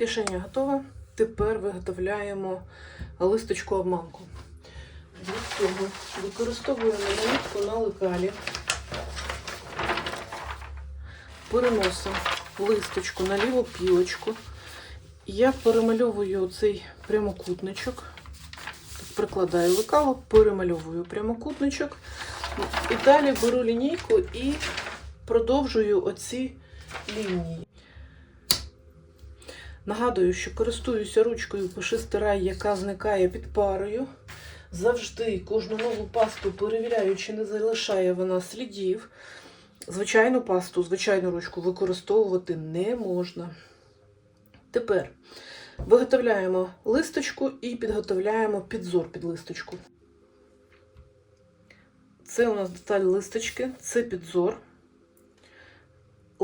Кишеня готова. Тепер виготовляємо листочку обманку. Для цього використовуємо наліпку на лекалі. Переносимо листочку на ліву пілочку. Я перемальовую цей прямокутничок. Прикладаю лекало, перемальовую прямокутничок. І далі беру лінійку і продовжую оці лінії. Нагадую, що користуюся ручкою пиши стирай, яка зникає під парою. Завжди кожну нову пасту перевіряю, чи не залишає вона слідів. Звичайну пасту, звичайну ручку використовувати не можна. Тепер виготовляємо листочку і підготовляємо підзор під листочку. Це у нас деталь листочки, це підзор.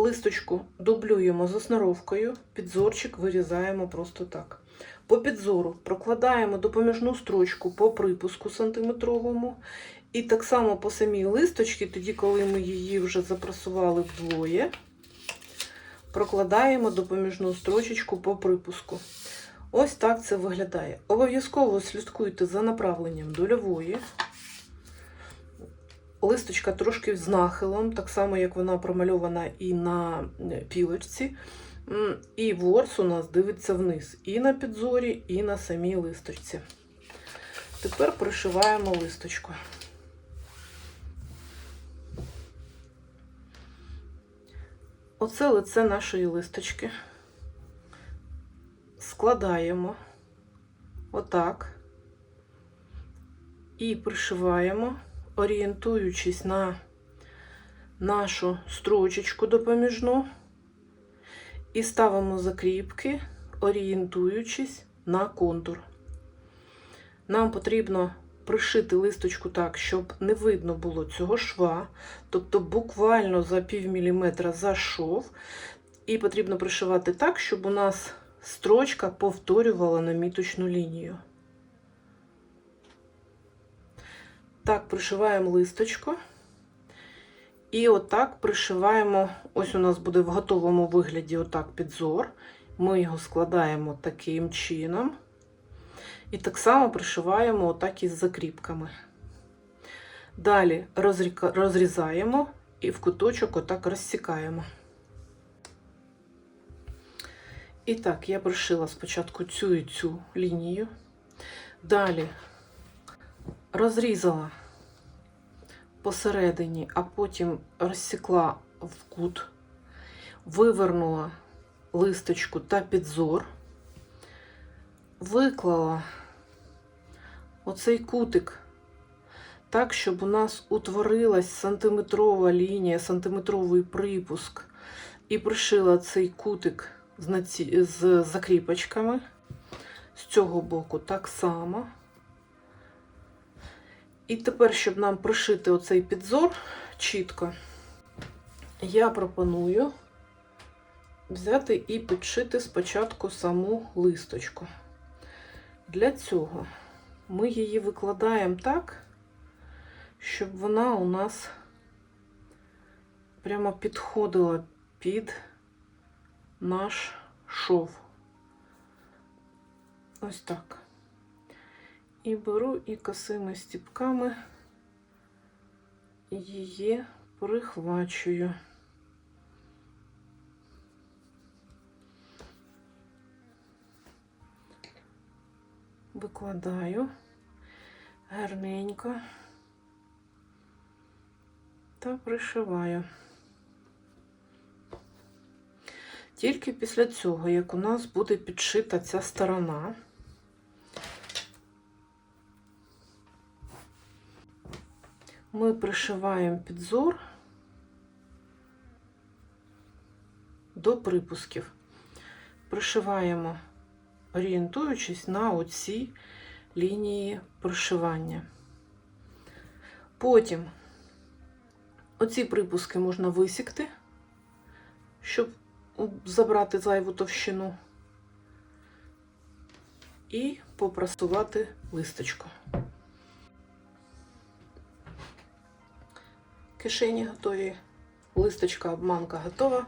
Листочку дублюємо з основровкою, підзорчик вирізаємо просто так. По підзору прокладаємо допоміжну строчку по припуску сантиметровому. І так само по самій листочці, тоді, коли ми її вже запрасували вдвоє, прокладаємо допоміжну строчечку по припуску. Ось так це виглядає. Обов'язково слідкуйте за направленням дольової. Листочка трошки з нахилом, так само, як вона промальована і на пілочці. І ворс у нас дивиться вниз і на підзорі, і на самій листочці. Тепер пришиваємо листочку. Оце лице нашої листочки. Складаємо отак і пришиваємо, орієнтуючись на нашу строчечку допоміжну, і ставимо закріпки, орієнтуючись на контур. Нам потрібно пришити листочку так, щоб не видно було цього шва, тобто буквально за пів міліметра за шов. І потрібно пришивати так, щоб у нас строчка повторювала наміточну лінію. Так, пришиваємо листочку. І отак пришиваємо, ось у нас буде в готовому вигляді отак підзор. Ми його складаємо таким чином. І так само пришиваємо отак із закріпками. Далі розрізаємо і в куточок отак розсікаємо. І так, я пришила спочатку цю і цю лінію. Далі розрізала посередині, а потім розсікла в кут, вивернула листочку та підзор, виклала оцей кутик так, щоб у нас утворилась сантиметрова лінія, сантиметровий припуск, і пришила цей кутик з, закріпочками. З цього боку так само. І тепер, щоб нам пришити оцей підзор чітко, я пропоную взяти і підшити спочатку саму листочку. Для цього ми її викладаємо так, щоб вона у нас прямо підходила під наш шов. Ось так. І беру і косими стіпками її прихвачую. Викладаю гарненько та пришиваю. Тільки після цього, як у нас буде підшита ця сторона, ми пришиваємо підзор до припусків. Пришиваємо, орієнтуючись на оці лінії пришивання. Потім оці припуски можна висікти, щоб забрати зайву товщину і попрасувати листочку. Кишені готові, листочка обманка готова.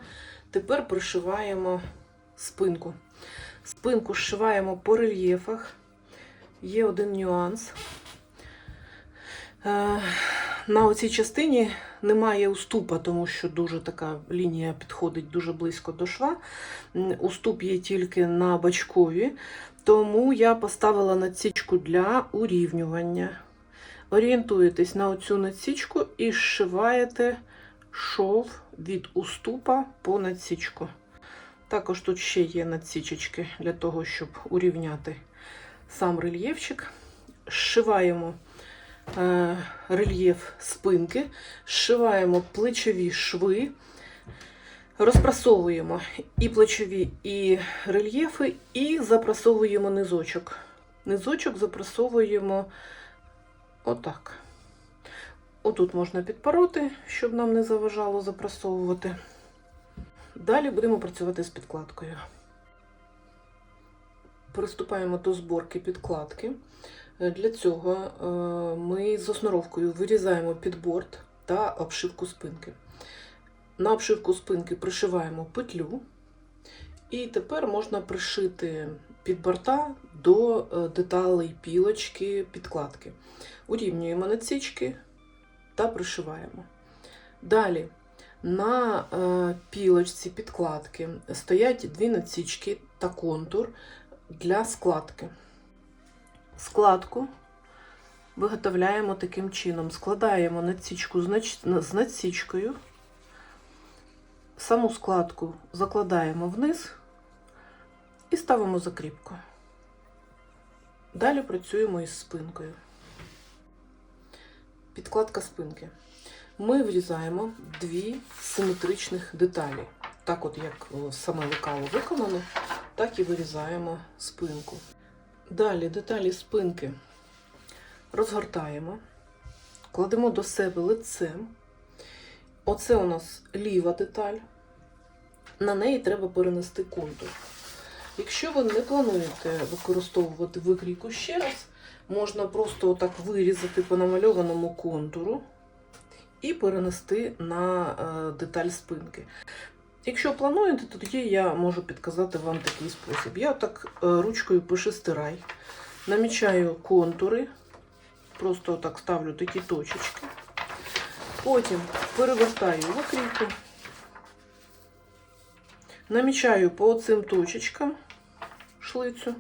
Тепер пришиваємо спинку. Спинку зшиваємо по рельєфах. Є один нюанс. Е, На оцій частині немає уступа, тому що дуже така лінія підходить дуже близько до шва. Уступ є тільки на бачкові, тому я поставила надсічку для урівнювання. Орієнтуєтесь на оцю надсічку і зшиваєте шов від уступа по надсічку. Також тут ще є надсічечки для того, щоб урівняти сам рельєфчик. Зшиваємо е, рельєф спинки, зшиваємо плечові шви, розпрасовуємо і плечові, і рельєфи, і запрасовуємо низочок. Низочок запрасовуємо отак. Отут можна підпороти, щоб нам не заважало запрасовувати. Далі будемо працювати з підкладкою. Приступаємо до зборки підкладки. Для цього е, ми з основровкою вирізаємо підборд та обшивку спинки. На обшивку спинки пришиваємо петлю, і тепер можна пришити під борта до е, деталей пілочки підкладки. Урівнюємо надсічки та пришиваємо. Далі на е, пілочці підкладки стоять дві надсічки та контур для складки. Складку виготовляємо таким чином. Складаємо надсічку з надсічкою, саму складку закладаємо вниз і ставимо закріпку. Далі працюємо із спинкою. Підкладка спинки. Ми врізаємо дві симетричних деталі. Так, от як саме лекало виконано, так і вирізаємо спинку. Далі деталі спинки розгортаємо, кладемо до себе лицем. Оце у нас ліва деталь. На неї треба перенести контур. Якщо ви не плануєте використовувати викрійку ще раз, можна просто отак вирізати по намальованому контуру і перенести на е, деталь спинки. Якщо плануєте, то тоді я можу підказати вам такий спосіб. Я так е, ручкою пишу стирай, намічаю контури, просто так ставлю такі точечки. Потім перевертаю викрійку, намічаю по цим точечкам шлицю.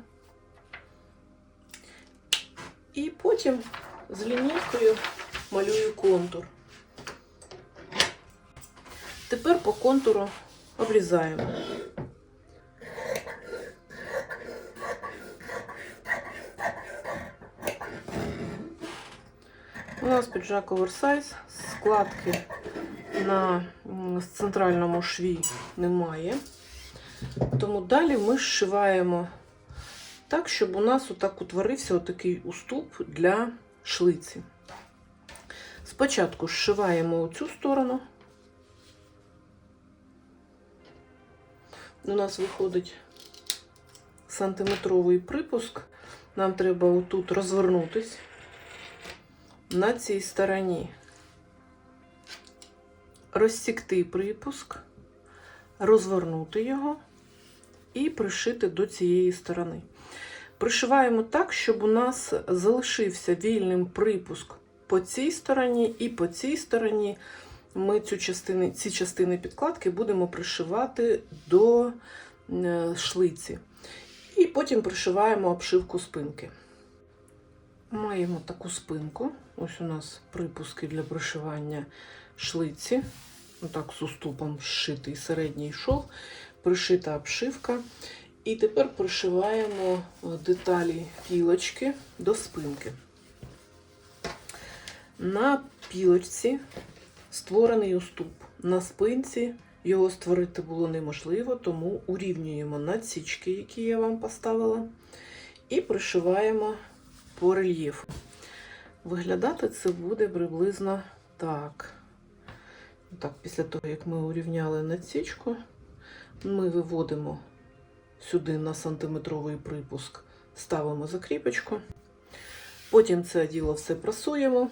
І потім з лінійкою малюю контур. Тепер по контуру обрізаємо. У нас піджак оверсайз, складки на центральному шві немає. Тому далі ми зшиваємо так, щоб у нас отак утворився отакий уступ для шлиці. Спочатку зшиваємо оцю сторону. У нас виходить сантиметровий припуск. Нам треба отут розвернутись на цій стороні, розсікти припуск, розвернути його і пришити до цієї сторони. Пришиваємо так, щоб у нас залишився вільним припуск по цій стороні і по цій стороні. Ми цю частини, ці частини підкладки будемо пришивати до е, шлиці. І потім пришиваємо обшивку спинки. Маємо таку спинку. Ось у нас припуски для пришивання шлиці. Отак з уступом зшитий середній шов, пришита обшивка. І тепер пришиваємо деталі пілочки до спинки. На пілочці створений уступ. На спинці його створити було неможливо, тому урівнюємо надсічки, які я вам поставила, і пришиваємо по рельєфу. Виглядати це буде приблизно так. Так, Після того, як ми урівняли надсічку, ми виводимо сюди на сантиметровий припуск, ставимо закріпочку. Потім це діло все прасуємо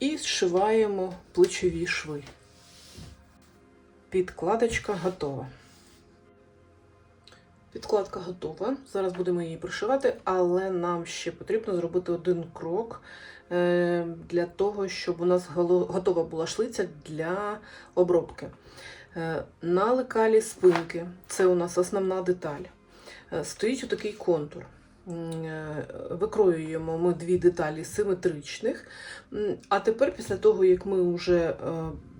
і зшиваємо плечові шви. Підкладочка готова. Підкладка готова. Зараз будемо її пришивати, але нам ще потрібно зробити один крок е, для того, щоб у нас готова була шлиця для обробки. Е, На лекалі спинки, це у нас основна деталь, е, стоїть отакий контур. Е, Викроюємо ми дві деталі симетричних. А тепер, після того, як ми вже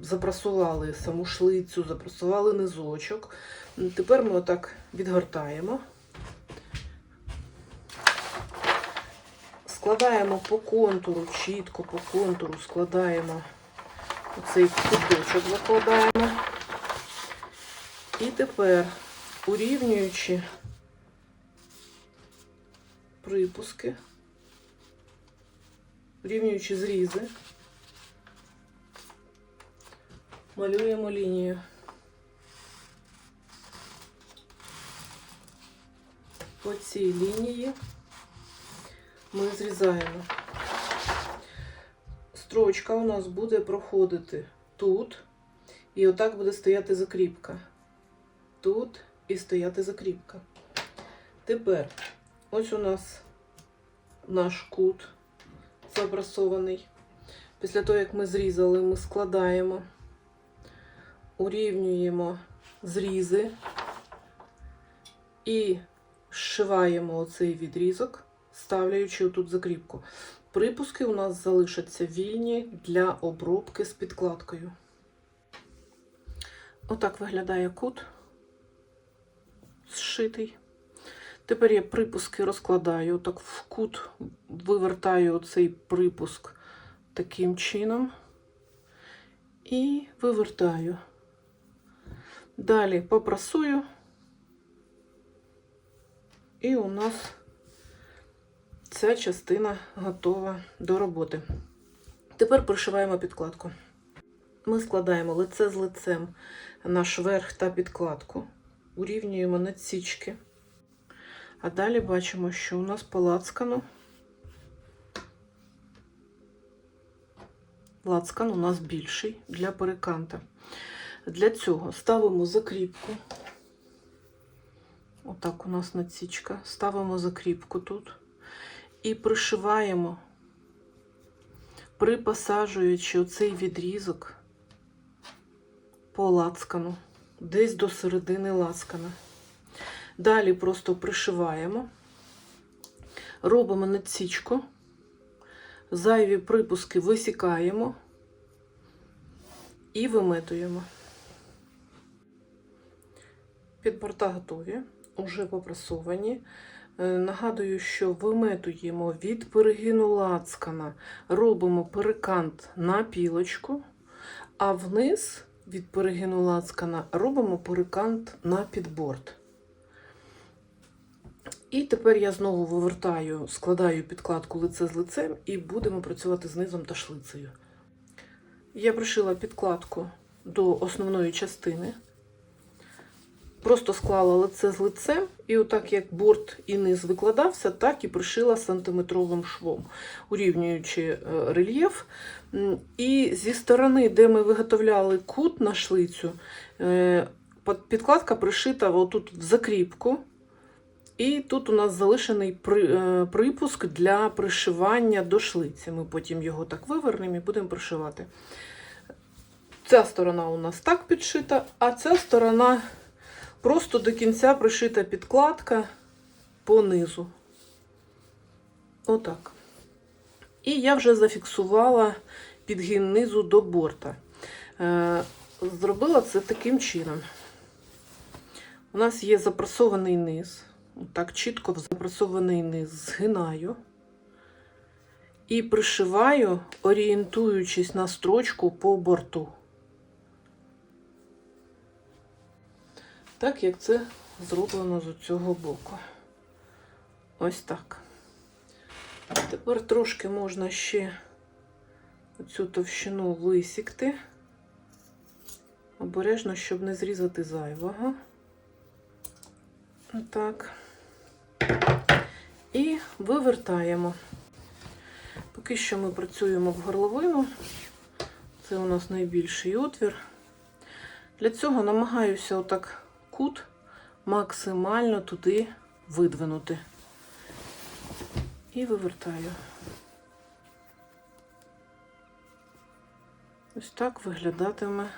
запрасували саму шлицю, запрасували низочок, тепер ми отак відгортаємо. Складаємо по контуру, чітко по контуру складаємо оцей куточок закладаємо. І тепер, урівнюючи припуски, урівнюючи зрізи, малюємо лінію. По цій лінії ми зрізаємо. Строчка у нас буде проходити тут, і отак буде стояти закріпка. Тут і стояти закріпка. Тепер ось у нас наш кут забрасований. Після того, як ми зрізали, ми складаємо, урівнюємо зрізи і зшиваємо оцей відрізок, ставляючи тут закріпку. Припуски у нас залишаться вільні для обробки з підкладкою. Отак виглядає кут зшитий. Тепер я припуски розкладаю, так в кут вивертаю цей припуск таким чином і вивертаю. Далі попрасую, і у нас ця частина готова до роботи. Тепер пришиваємо підкладку. Ми складаємо лице з лицем наш верх та підкладку, урівнюємо надсічки. А далі бачимо, що у нас по лацкану. Лацкан у нас більший для переканта. Для цього ставимо закріпку. Отак у нас надсічка. Ставимо закріпку тут і пришиваємо, припосаджуючи оцей відрізок по лацкану, десь до середини лацкана. Далі просто пришиваємо, робимо надсічку, зайві припуски висікаємо і виметуємо. Підборта готові, уже попрасовані. Е, Нагадую, що виметуємо від перегину лацкана, робимо перекант на пілочку, а вниз від перегину лацкана робимо перекант на підборд. І тепер я знову вивертаю, складаю підкладку лице з лицем і будемо працювати з низом та шлицею. Я пришила підкладку до основної частини. Просто склала лице з лицем, і отак як борт і низ викладався, так і пришила сантиметровим швом, урівнюючи е, рельєф. І зі сторони, де ми виготовляли кут на шлицю, е, підкладка пришита отут в закріпку. І тут у нас залишений е, припуск для пришивання до шлиці. Ми потім його так вивернемо і будемо пришивати. Ця сторона у нас так підшита, а ця сторона просто до кінця пришита підкладка по низу. Отак. І я вже зафіксувала підгін низу до борта. Е, Зробила це таким чином. У нас є запресований низ. Так чітко запресований низ згинаю і пришиваю, орієнтуючись на строчку по борту. Так як це зроблено з цього боку. Ось так. Тепер трошки можна ще цю товщину висікти. Обережно, щоб не зрізати зайвого. Так. І вивертаємо. Поки що ми працюємо в горловину. Це у нас найбільший отвір. Для цього намагаюся отак кут максимально туди видвинути. І вивертаю. Ось так виглядатиме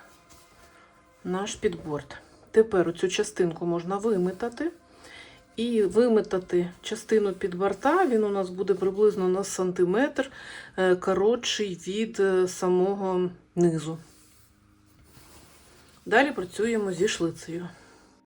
наш підборд. Тепер цю частинку можна вимитати. І вимитати частину підборта, він у нас буде приблизно на сантиметр е, коротший від е, самого низу. Далі працюємо зі шлицею.